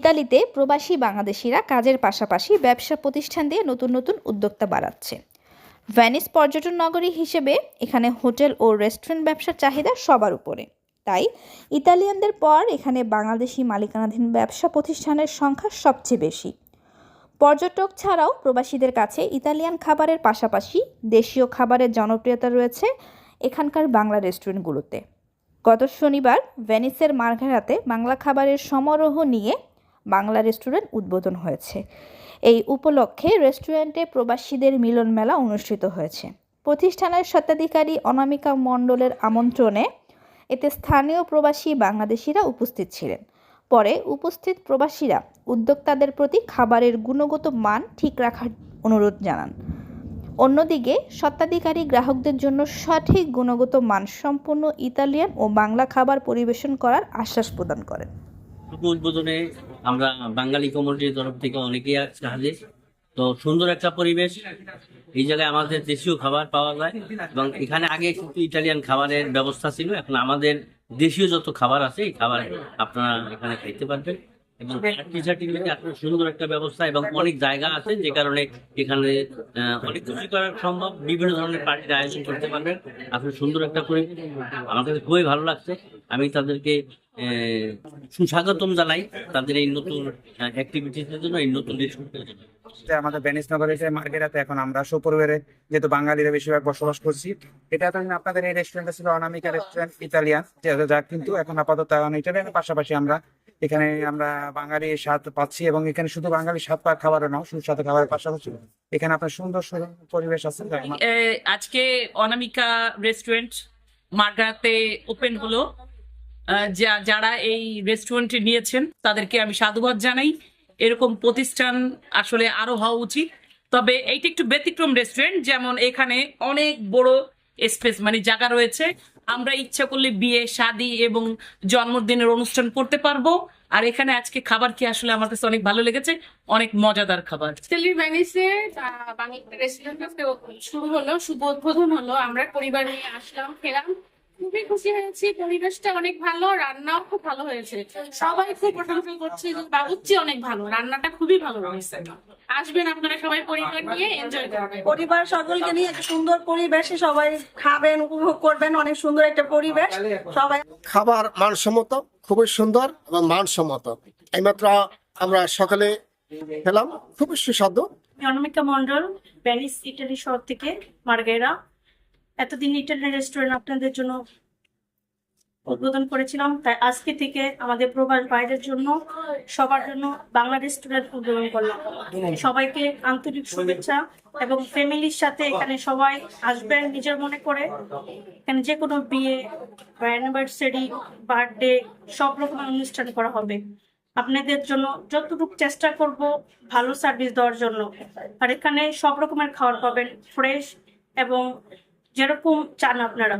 ইতালিতে প্রবাসী বাংলাদেশিরা কাজের পাশাপাশি ব্যবসা প্রতিষ্ঠান দিয়ে নতুন নতুন উদ্যোক্তা বাড়াচ্ছে। ভ্যানিস পর্যটন নগরী হিসেবে এখানে হোটেল ও রেস্টুরেন্ট ব্যবসার চাহিদা সবার উপরে। তাই ইতালিয়ানদের পর এখানে বাংলাদেশি মালিকানাধীন ব্যবসা প্রতিষ্ঠানের সংখ্যা সবচেয়ে বেশি। পর্যটক ছাড়াও প্রবাসীদের কাছে ইতালিয়ান খাবারের পাশাপাশি দেশীয় খাবারের জনপ্রিয়তা রয়েছে এখানকার বাংলা রেস্টুরেন্টগুলোতে। গত শনিবার ভেনিসের মার্ঘেরাতে বাংলা খাবারের সমারোহ নিয়ে বাংলা রেস্টুরেন্ট উদ্বোধন হয়েছে। এই উপলক্ষে রেস্টুরেন্টে প্রবাসীদের মিলন মেলা অনুষ্ঠিত হয়েছে। প্রতিষ্ঠানের স্বত্বাধিকারী অনামিকা মণ্ডলের আমন্ত্রণে এতে স্থানীয় প্রবাসী বাংলাদেশিরা উপস্থিত ছিলেন। পরে উপস্থিত প্রবাসীরা উদ্যোক্তাদের প্রতি খাবারের গুণগত মান ঠিক রাখার অনুরোধ জানান। অন্যদিকে স্বত্বাধিকারী গ্রাহকদের জন্য সঠিক গুণগত মানসম্পন্ন ইতালিয়ান ও বাংলা খাবার পরিবেশন করার আশ্বাস প্রদান করেন। উদ্বোধনে আমরা বাঙালি কমিউনিটির তরফ থেকে অনেকেই হাজির তো সুন্দর একটা পরিবেশ। এই জায়গায় আমাদের দেশীয় খাবার পাওয়া যায় এবং এখানে আগে কিন্তু ইটালিয়ান খাবারের ব্যবস্থা ছিল। এখন আমাদের দেশীয় যত খাবার আছে, এই খাবার আপনারা এখানে খাইতে পারবেন। এবং আপনার সুন্দর একটা ব্যবস্থা এবং অনেক জায়গা আছে যে কারণে এখানে অনেক কিছু করা সম্ভব। বিভিন্ন ধরনের পার্টির আয়োজন করতে পারবেন। আপনি সুন্দর একটা পরিবেশ। আমার কাছে খুবই ভালো লাগছে। আমি তাদেরকে সুস্বাগতম জানাই তাদের এই নতুন অ্যাক্টিভিটিসের জন্য এই নতুন আমাদের ভেনিস নগরে যে মার্কেটাতে এখন আমরা সুপরিবারে যেহেতু বাঙালিরা বেশিরভাগ বসবাস করছি এটা তো আপনাদের এই রেস্টুরেন্টটা ছিল অনামিকা রেস্টুরেন্ট ইতালিয়ান যা- কিন্তু এখন আপাতত এখন ইটালিয়ানের পাশাপাশি আমরা এখানে আমরা বাঙালি স্বাদ পাচ্ছি এবং এখানে শুধু বাঙালি স্বাদ পাওয়ার খাবারও নাও সুস্বাদু খাবারের পাশাপাশি এখানে আপনার সুন্দর সুন্দর পরিবেশ আছে। এ, আজকে অনামিকা রেস্টুরেন্ট মার্গাতে ওপেন হলো। যা- যারা এই রেস্টুরেন্টে নিয়েছেন, তাদেরকে আমি সাধুবাদ জানাই। এরকম প্রতিষ্ঠান আসলে আরও হওয়া উচিত। তবে এইটা একটু ব্যতিক্রম রেস্টুরেন্ট যেমন এখানে অনেক বড় স্পেস মানে জায়গা রয়েছে। আমরা ইচ্ছা করলে বিয়ে, শাদি এবং জন্মদিনের অনুষ্ঠান করতে পারব। আর এখানে আজকে খাবার কি আসলে আমার কাছে অনেক ভালো লেগেছে, অনেক মজাদার খাবার। শুরু হলো, শুভ উদ্বোধন হলো। আমরা পরিবার নিয়ে আসলাম, খেলাম। খুবই খুশি হয়েছি পরিবেশটা অনেক ভালো রান্নাও খুব ভালো হয়েছে। সবাই খুব প্রশংসা করছে যে বাবুচ্চি অনেক ভালো রান্নাটা খুবই ভালো হয়েছে আসবেন আপনারা সবাই পরিবার নিয়ে এনজয় করবেন। পরিবার সকলকে নিয়ে একটা সুন্দর পরিবেশে সবাই খাবেন উপভোগ করবেন অনেক সুন্দর একটা পরিবেশ। সবাই খাবার মানসম্মত খুবই সুন্দর এবং মানসম্মত। এইমাত্র আমরা সকালে খেলাম খুবই সুস্বাদু। আমি অনামিকা মন্ডল প্যারিস ইটালি শহর থেকে মার্গেরা এতদিন ইটালি রেস্টুরেন্ট আপনাদের জন্য উদ্বোধন করেছিলাম। তাই আজকে থেকে আমাদের প্রবাস বাইরের জন্য, সবার জন্য বাংলা রেস্টুরেন্ট উদ্বোধন করলাম। সবাইকে আন্তরিক শুভেচ্ছা এবং ফ্যামিলির সাথে এখানে সবাই আসবেন নিজের মনে করে। এখানে যে কোনো বিয়ে বা অ্যানিভার্সারি বার্থডে সব রকমের অনুষ্ঠান করা হবে। আপনাদের জন্য যতটুকু চেষ্টা করব ভালো সার্ভিস দেওয়ার জন্য। আর এখানে সব রকমের খাবার পাবেন ফ্রেশ এবং যেরকম চান আপনারা।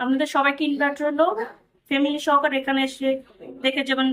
আপনাদের সবাইকে ইনভাইট হলো ফ্যামিলি সহকারে এখানে এসে দেখে যাবেন।